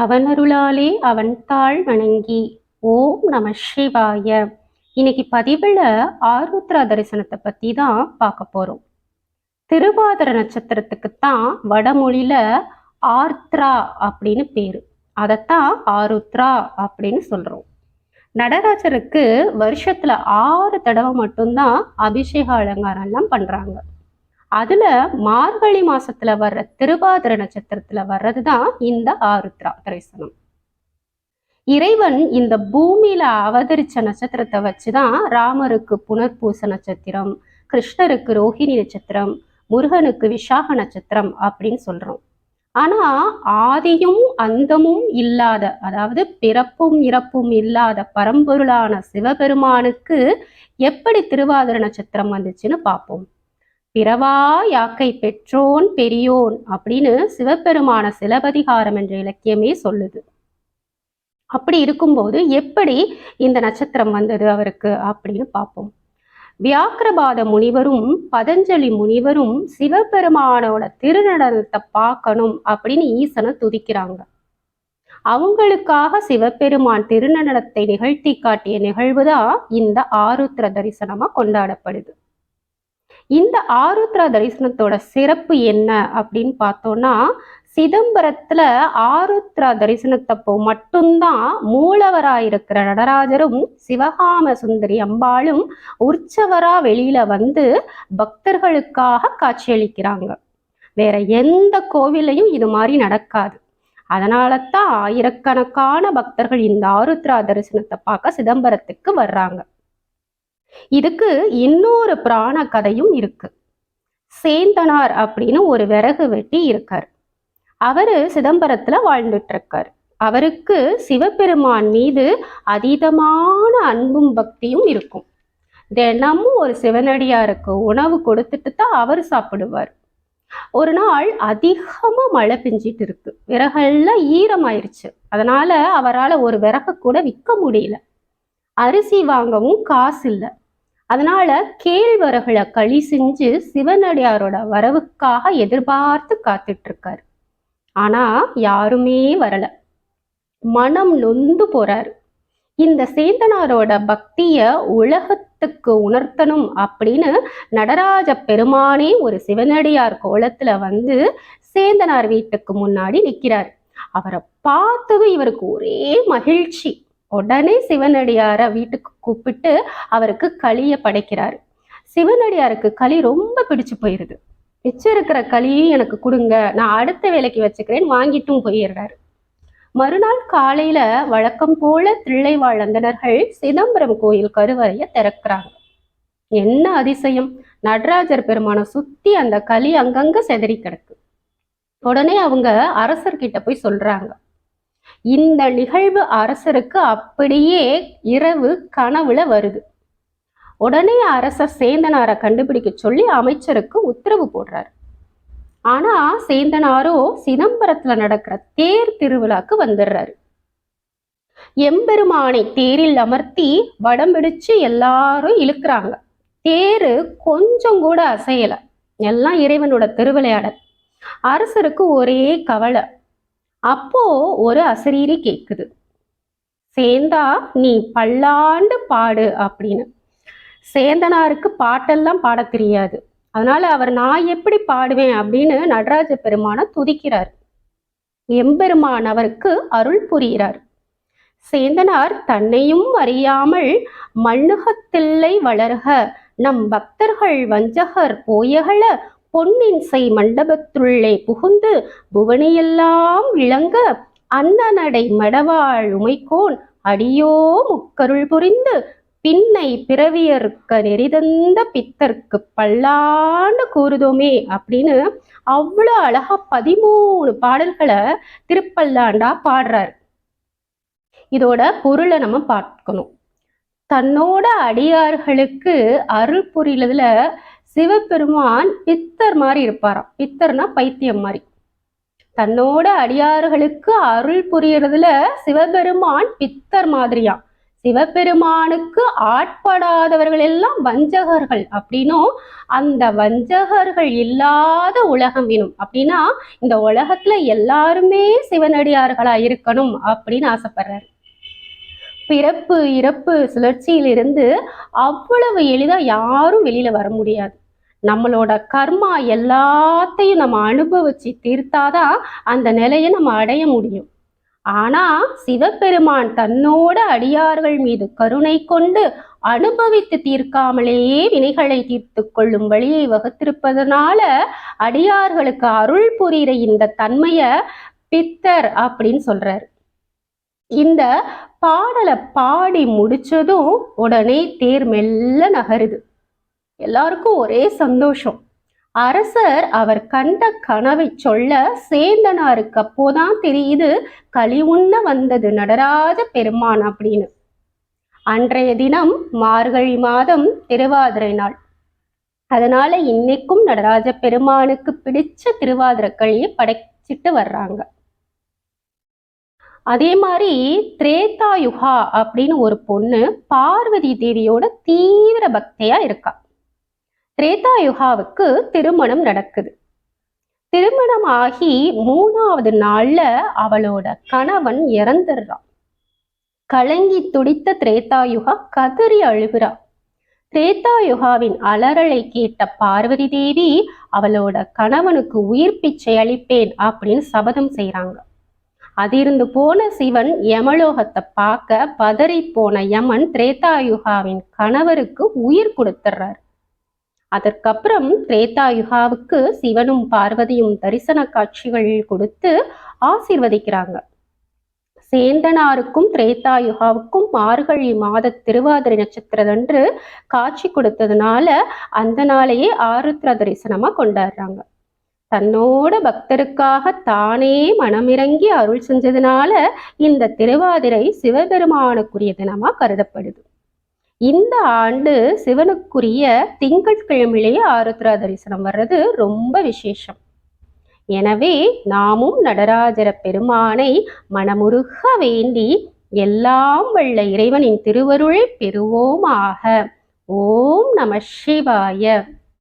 அவனருளாலே அவன் தாழ் வணங்கி ஓம் நம சிவாய. இன்னைக்கு பதிவில் ஆருத்ரா தரிசனத்தை பற்றி தான் பார்க்க போகிறோம் திருவாதிர நட்சத்திரத்துக்கு தான் வடமொழியில் ஆர்த்ரா அப்படின்னு பேர். அதைத்தான் ஆருத்ரா அப்படின்னு சொல்கிறோம் நடராஜருக்கு வருஷத்தில் ஆறு தடவை மட்டும்தான் அபிஷேக அலங்காரம்லாம் பண்ணுறாங்க அதுல மார்கழி மாசத்துல வர்ற திருவாதிர நட்சத்திரத்துல வர்றதுதான் இந்த ஆருத்ரா தரிசனம். இறைவன் இந்த பூமியில அவதரிச்ச நட்சத்திரத்தை வச்சுதான் ராமருக்கு புனர்பூச நட்சத்திரம் கிருஷ்ணருக்கு ரோஹிணி நட்சத்திரம் முருகனுக்கு விசாக நட்சத்திரம் அப்படின்னு சொல்றோம். ஆனா ஆதியும் அந்தமும் இல்லாத அதாவது பிறப்பும் இறப்பும் இல்லாத பரம்பொருளான சிவபெருமானுக்கு எப்படி திருவாதிர நட்சத்திரம் வந்துச்சுன்னு பார்ப்போம். பிறவா யாக்கை பெற்றோன் பெரியோன் அப்படின்னு சிவபெருமான சிலபதிகாரம் என்ற இலக்கியமே சொல்லுது. அப்படி இருக்கும்போது எப்படி இந்த நட்சத்திரம் வந்தது அவருக்கு அப்படின்னு பார்ப்போம். வியாக்கிரபாத முனிவரும் பதஞ்சலி முனிவரும் சிவபெருமானோட திருநடனத்தை பார்க்கணும் அப்படின்னு ஈசனை துதிக்கிறாங்க. அவங்களுக்காக சிவபெருமான் திருநடனத்தை நிகழ்த்தி காட்டிய நிகழ்வுதான் இந்த ஆருத்ர தரிசனமா கொண்டாடப்படுது. இந்த ஆருத்ரா தரிசனத்தோட சிறப்பு என்ன அப்படின்னு பார்த்தோம்னா சிதம்பரத்துல ஆருத்ரா தரிசனத்தப்போ மட்டும்தான் மூலவராயிருக்கிற நடராஜரும் சிவகாம சுந்தரி அம்பாளும் உற்சவரா வெளியில வந்து பக்தர்களுக்காக காட்சியளிக்கிறாங்க. வேற எந்த கோவிலையும் இது மாதிரி நடக்காது. அதனால தான் ஆயிரக்கணக்கான பக்தர்கள் இந்த ஆருத்ரா தரிசனத்தை பார்க்க சிதம்பரத்துக்கு வர்றாங்க. இதுக்கு இன்னொரு புராண கதையும் இருக்கு. சேந்தனார் அப்படின்னு ஒரு விறகு வெட்டி இருக்கார். அவரு சிதம்பரத்துல வாழ்ந்துட்டு இருக்காரு அவருக்கு சிவபெருமான் மீது அதீதமான அன்பும் பக்தியும் இருக்கும். தினமும் ஒரு சிவனடியாருக்கு உணவு கொடுத்துட்டு தான் அவர் சாப்பிடுவார். ஒரு நாள் அதிகமா மழை பெஞ்சிட்டு இருக்கு. விறகெல்லாம் ஈரமாயிருச்சு. அதனால அவரால் ஒரு விறக கூட விற்க முடியல. அரிசி வாங்கவும் காசு இல்லை. அதனால கேழ்வரகுல களி செஞ்சு சிவனடியாரோட வரவுக்காக எதிர்பார்த்து காத்துட்டு இருக்காரு ஆனா யாருமே வரல. மனம் நொந்து போறாரு. இந்த சேந்தனாரோட பக்திய உலகத்துக்கு உணர்த்தணும் அப்படின்னு நடராஜ பெருமானே ஒரு சிவனடியார் கோலத்துல வந்து சேந்தனார் வீட்டுக்கு முன்னாடி நிற்கிறார் அவரை பார்த்ததும் இவருக்கு ஒரே மகிழ்ச்சி. உடனே சிவனடியார வீட்டுக்கு கூப்பிட்டு அவருக்கு களிய படைக்கிறாரு. சிவனடியாருக்கு களி ரொம்ப பிடிச்சு போயிருது. மிச்சம் இருக்கிற களியும் எனக்கு கொடுங்க நான் அடுத்த வேலைக்கு வச்சுக்கிறேன் வாங்கிட்டும் போயிடுறாரு. மறுநாள் காலையில வழக்கம் போல தில்லைவாழ் வாழந்தனர்கள் சிதம்பரம் கோயில் கருவறைய திறக்கிறாங்க. என்ன அதிசயம்! நடராஜர் பெருமானை சுத்தி அந்த களி அங்கங்க செதறி கிடக்கு உடனே அவங்க அரசர்கிட்ட போய் சொல்றாங்க. இந்த நிகழ்வு அரசருக்கு அப்படியே இரவு கனவுல வருது. உடனே அரசர் சேந்தனாரை கண்டுபிடிக்க சொல்லி அமைச்சருக்கு உத்தரவு போடுறாரு. ஆனா சேந்தனாரோ சிதம்பரத்துல நடக்கிற தேர் திருவிழாக்கு வந்துடுறாரு. எம்பெருமானை தேரில் அமர்த்தி வடம் பிடிச்சு எல்லாரும் இழுக்கிறாங்க. தேரு கொஞ்சம் கூட அசையல. எல்லாம் இறைவனோட திருவிளையாடல். அரசருக்கு ஒரே கவலை. அப்போ ஒரு அசரீரி கேக்குது. சேந்தா நீ பல்லாண்டு பாடு அப்படின்னு. சேந்தனாருக்கு பாட்டெல்லாம் பாட தெரியாது. அதனால அவர் நான் எப்படி பாடுவேன் அப்படின்னு நடராஜ பெருமான துதிக்கிறார். எம்பெருமான் அவருக்கு அருள் புரிகிறார். சேந்தனார் தன்னையும் அறியாமல் மண்ணுகத்தில்லை வளர்க. நம் பக்தர்கள் வஞ்சகர் போயகள பொன்னின் செய் மண்டபத்துள்ளே புகுந்து புவனியெல்லாம் விளங்க அன்னநடை மடவாள் உமைக்கோன் அடியோ முக்கருள் புரிந்து பின்னை பிறவியற்க நெறிதந்த பித்தர்க்கு பல்லாண்டு கூறுதோமே அப்படின்னு அவ்வளோ அழகா பதிமூணு பாடல்களை திருப்பல்லாண்டா பாடுறாரு. இதோட பொருளை நம்ம பார்க்கணும். தன்னோட அடியார்களுக்கு அருள் புரியலதுல சிவபெருமான் பித்தர் மாதிரி இருப்பாராம். பித்தர்னா பைத்தியம் மாதிரி. தன்னோட அடியார்களுக்கு அருள் புரியறதுல சிவபெருமான் பித்தர் மாதிரியாம். சிவபெருமானுக்கு ஆட்படாதவர்கள் எல்லாம் வஞ்சகர்கள் அப்படின்னும் அந்த வஞ்சகர்கள் இல்லாத உலகம் வேணும். அப்படின்னா இந்த உலகத்துல எல்லாருமே சிவனடியார்களா இருக்கணும் அப்படின்னு ஆசைப்படுறாரு. பிறப்பு இறப்பு சுழற்சியிலிருந்து அவ்வளவு எளிதா யாரும் வெளியில வர முடியாது. நம்மளோட கர்மா எல்லாத்தையும் நம்ம அனுபவிச்சு தீர்த்தாதான் அந்த நிலையை நம்ம அடைய முடியும். ஆனா சிவபெருமான் தன்னோட அடியார்கள் மீது கருணை கொண்டு அனுபவித்து தீர்க்காமலேயே வினைகளை தீர்த்து கொள்ளும் வழியை வகுத்திருப்பதனால அடியார்களுக்கு அருள் புரிகிற இந்த தன்மைய பித்தர் அப்படின்னு சொல்றாரு. இந்த பாடலை பாடி முடிச்சதும் உடனே தேர் மெல்ல நகருது. எல்லாருக்கும் ஒரே சந்தோஷம். அரசர் அவர் கண்ட கனவை சொல்ல சேந்தனாருக்கு அப்போதான் தெரியுது களி உண்ண வந்தது நடராஜ பெருமான் அப்படின்னு. அன்றைய தினம் மார்கழி மாதம் திருவாதிரை நாள். அதனால இன்னைக்கும் நடராஜ பெருமானுக்கு பிடிச்ச திருவாதிரை களியை படைச்சிட்டு வர்றாங்க. அதே மாதிரி திரேதாயுகா அப்படின்னு ஒரு பொண்ணு பார்வதி தேவியோட தீவிர பக்தியா இருக்கா. திரேதாயுகாவுக்கு திருமணம் நடக்குது. திருமணம் ஆகி மூணாவது நாள்ல அவளோட கணவன் இறந்துடுறான். கலங்கி துடித்த திரேதாயுகா கதறி அழுகிறா. திரேதாயுகாவின் அலறலை கேட்ட பார்வதி தேவி அவளோட கணவனுக்கு உயிர் பிச்சை அளிப்பேன் அப்படின்னு சபதம் செய்றாங்க. அதிருந்து போன சிவன் யமலோகத்தை பார்க்க பதறி போன யமன் திரேதாயுகாவின் கணவருக்கு உயிர் கொடுத்துறாரு அதற்கப்புறம் திரேதாயுகாவுக்கு சிவனும் பார்வதியும் தரிசன காட்சிகள் கொடுத்து ஆசீர்வதிக்கிறாங்க. சேந்தனாருக்கும் திரேதாயுகாவுக்கும் மார்கழி மாத திருவாதிரை நட்சத்திரத்தன்று காட்சி கொடுத்ததுனால அந்த நாளையே ஆருத்ர தரிசனமா கொண்டாடுறாங்க. தன்னோட பக்தருக்காக தானே மனமிறங்கி அருள் செஞ்சதுனால இந்த திருவாதிரை சிவபெருமானுக்குரிய தினமா கருதப்படுது. இந்த ஆண்டு சிவனுக்குரிய திங்கட்கிழமையிலேயே ஆருத்ரா தரிசனம் வர்றது ரொம்ப விசேஷம். எனவே நாமும் நடராஜர பெருமானை மனமுருக வேண்டி எல்லாம் வல்ல இறைவனின் திருவருளை பெறுவோமாக. ஓம் நம சிவாய.